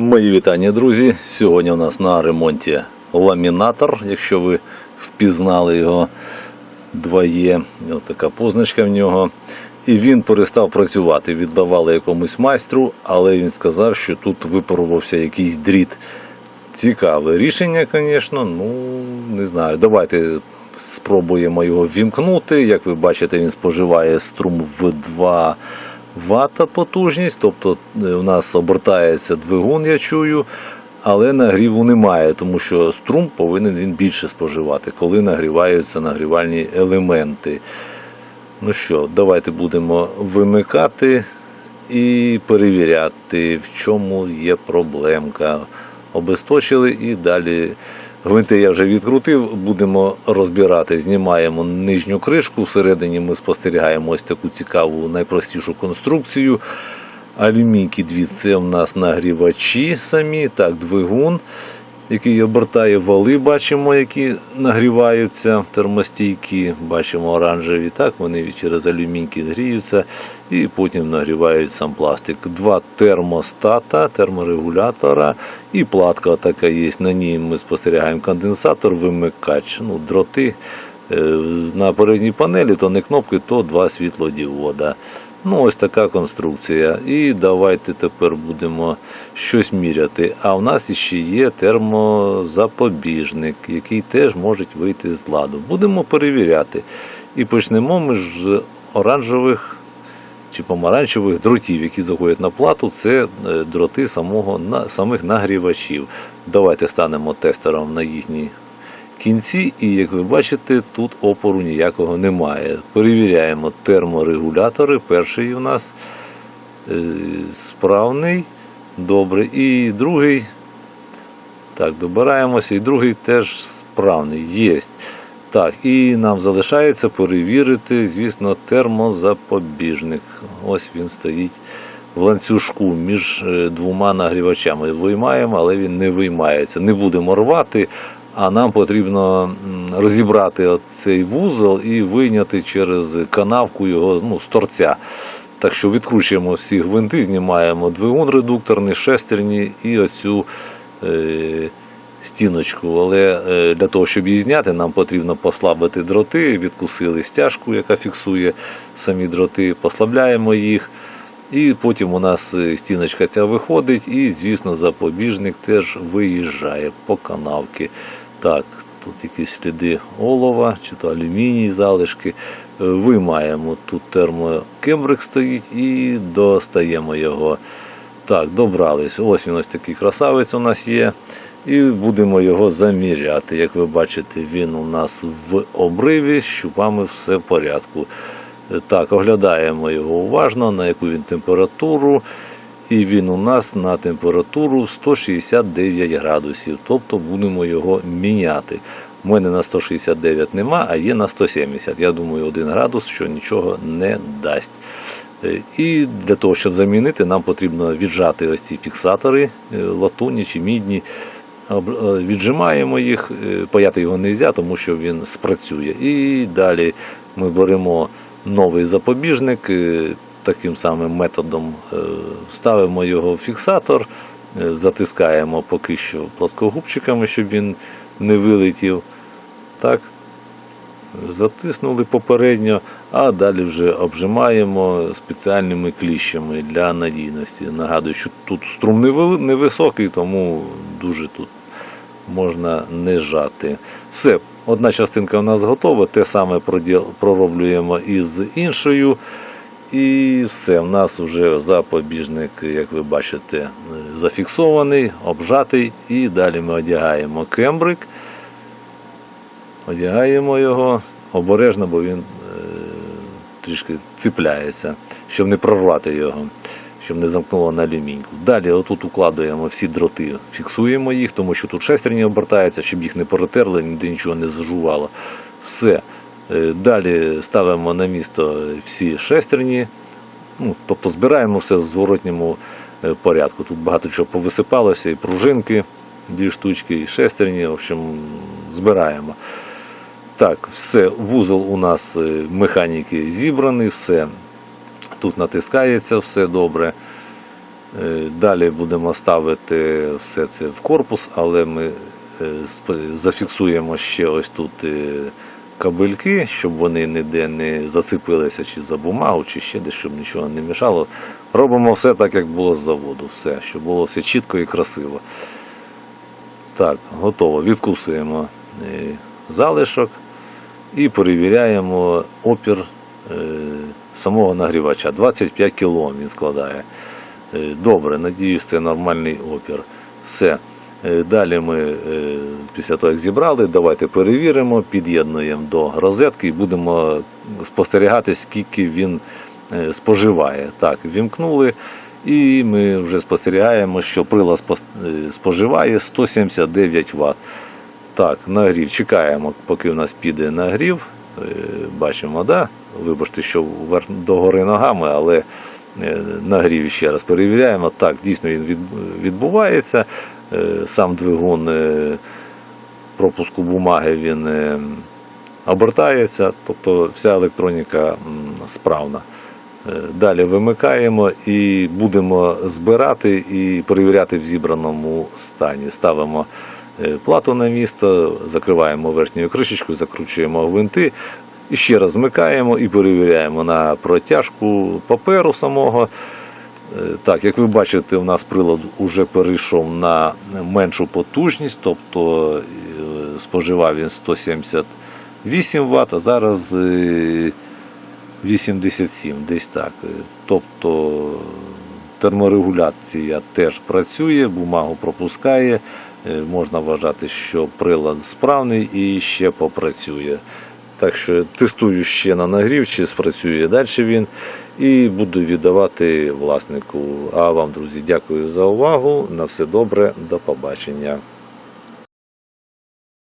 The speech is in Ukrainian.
Мої вітання, друзі. Сьогодні у нас на ремонті ламінатор, якщо ви впізнали його 2Е. Ось така позначка в нього. І він перестав працювати. Віддавали якомусь майстру, але він сказав, що тут випарувався якийсь дріт. Цікаве рішення, звісно. Ну, не знаю. Давайте спробуємо його вімкнути. Як ви бачите, він споживає струм в 2 Вт потужність. Тобто е, у нас обертається двигун, я чую, але нагріву немає, тому що струм повинен він більше споживати, коли нагріваються нагрівальні елементи. Ну що, давайте будемо вимикати і перевіряти, в чому є проблемка. Обесточили і далі гвинти я вже відкрутив, будемо розбирати. Знімаємо нижню кришку. Всередині ми спостерігаємо ось таку цікаву, найпростішу конструкцію. Алюмійки дві це в нас нагрівачі самі, так, двигун, який обертає вали, бачимо, які нагріваються термостійкі, бачимо оранжеві, так, вони через алюмійки гріються і потім нагрівають сам пластик. Два термостата, терморегулятора і платка така є. На ній ми спостерігаємо конденсатор, вимикач, ну, дроти. Е, На передній панелі то не кнопки, то два світлодіода. Ну, ось така конструкція. І давайте тепер будемо щось міряти. А в нас ще є термозапобіжник, який теж може вийти з ладу. Будемо перевіряти. І почнемо ми з оранжевих чи помаранчевих дротів, які заходять на плату. Це е, дроти самих нагрівачів. Давайте станемо тестером на їхній кінці, і як ви бачите, тут опору ніякого немає. Перевіряємо терморегулятори. Перший у нас е, справний, добре. І другий, так, добираємося, і другий теж справний. Є. Так, і нам залишається перевірити, звісно, термозапобіжник. Ось він стоїть в ланцюжку між е, двома нагрівачами. Виймаємо, але він не виймається. Не будемо рвати, а нам потрібно розібрати цей вузол і вийняти через канавку його ну, з торця. Так що відкручуємо всі гвинти, знімаємо двигун редукторний, шестерні і оцю е, стіночку. Але е, для того, щоб її зняти, нам потрібно послабити дроти, відкусили стяжку, яка фіксує самі дроти, послабляємо їх. І потім у нас е, стіночка ця виходить, і, звісно, запобіжник теж виїжджає по канавці. Так, тут якісь сліди олова чи то алюміній залишки. Е, Виймаємо тут термокембрик стоїть і достаємо його. Так, добрались. Ось він ось такий красавець у нас є. І будемо його заміряти. Як ви бачите, він у нас в обриві, з щупами все в порядку. Е, Так, оглядаємо його уважно, на яку він температуру. І він у нас на температуру 169 градусів. Тобто будемо його міняти. У мене на 169 нема, а є на 170. Я думаю, 1 градус, що нічого не дасть. Е, І для того, щоб замінити, нам потрібно віджати ось ці фіксатори е, латунні чи мідні. Е, Віджимаємо їх, паяти його не можна, тому що він спрацює. І далі ми беремо новий запобіжник, таким самим методом е, ставимо його в фіксатор, е, затискаємо поки що плоскогубчиками, щоб він не вилетів. Так, затиснули попередньо, а далі вже обжимаємо спеціальними кліщами для надійності. Нагадую, що тут струм невисокий, тому дуже тут можна не жати. Все, одна частинка у нас готова, те саме пророблюємо із іншою. І все, в нас вже запобіжник, як ви бачите, зафіксований, обжатий. І далі ми одягаємо кембрик, одягаємо його обережно, бо він е, трішки цепляється, щоб не прорвати його, щоб не замкнуло на алюміньку. Далі отут укладуємо всі дроти, фіксуємо їх, тому що тут шестерні обертаються, щоб їх не перетерли, ніде нічого не зажувало. Все. Е, Далі ставимо на місто всі шестерні, ну, тобто збираємо все в зворотньому е, порядку. Тут багато чого повисипалося, і пружинки, дві штучки, і шестерні, в общем, збираємо. Так, все, вузол у нас е, механіки зібраний, все. Тут натискається все добре. Далі будемо ставити все це в корпус, але ми зафіксуємо ще ось тут кабельки, щоб вони ніде не зацепилися чи за бумагу, чи ще десь, щоб нічого не мішало. Робимо все так, як було з заводу, все, щоб було все чітко і красиво. Так, готово. Відкусуємо е, залишок і перевіряємо опір е, самого нагрівача. 25 кОм він складає. Е, Добре, надіюсь, це нормальний опір. Все. Е, Далі ми, е, після того, як зібрали, давайте перевіримо, під'єднуємо до розетки і будемо спостерігати, скільки він е, споживає. Так, вімкнули, і ми вже спостерігаємо, що прилад споживає 179 Вт. Так, нагрів. Чекаємо, поки в нас піде нагрів. Бачимо, да? Вибачте, що догори ногами, але нагрів ще раз перевіряємо. Так, дійсно він відбувається. Е, Сам двигун е, пропуску бумаги він е, обертається, тобто вся електроніка справна. Далі вимикаємо і будемо збирати і перевіряти в зібраному стані. Ставимо плату на місто, закриваємо верхньою кришечкою, закручуємо гвинти. І ще раз вмикаємо і перевіряємо на протяжку паперу самого. Е, Так, як ви бачите, у нас прилад вже перейшов на меншу потужність, тобто е, споживав він 178 Вт, а зараз е, 87, десь так. Е, Тобто терморегуляція теж працює, бумагу пропускає. Е, Можна вважати, що прилад справний і ще попрацює. Так що тестую ще на нагрів, чи спрацює далі він, і буду віддавати власнику. А вам, друзі, дякую за увагу. На все добре, до побачення.